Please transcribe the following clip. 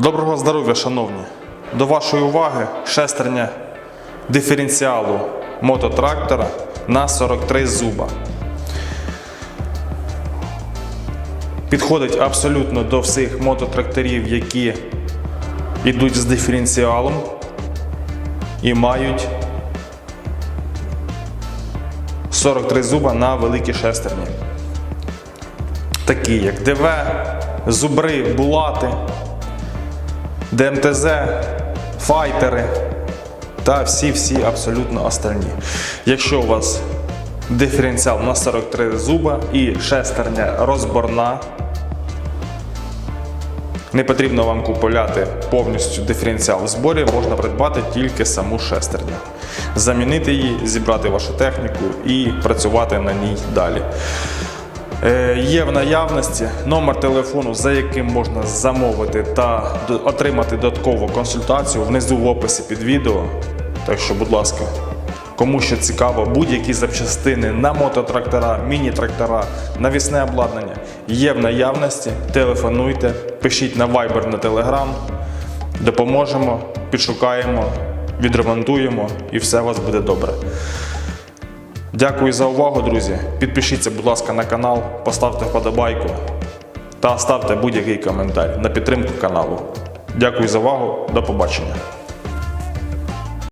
Доброго здоров'я, шановні! До вашої уваги шестерня диференціалу мототрактора на 43 зуба. Підходить абсолютно до всіх мототракторів, які йдуть з диференціалом і мають 43 зуба на великі шестерні. Такі як ДВ, зубри, булати, ДМТЗ, файтери та всі-всі абсолютно остальні. Якщо у вас диференціал на 43 зуба і шестерня розборна, не потрібно вам купувати повністю диференціал в зборі, можна придбати тільки саму шестерню. Замінити її, зібрати вашу техніку і працювати на ній далі. Е, Є в наявності номер телефону, за яким можна замовити та отримати додаткову консультацію внизу в описі під відео. Так що, будь ласка, кому що цікаво, будь-які запчастини на мототрактора, міні-трактора, навісне обладнання є в наявності. Телефонуйте, пишіть на Viber, на Telegram, допоможемо, підшукаємо, відремонтуємо і все у вас буде добре. Дякую за увагу, друзі. Підпишіться, будь ласка, на канал, поставте вподобайку та ставте будь-який коментар на підтримку каналу. Дякую за увагу, до побачення.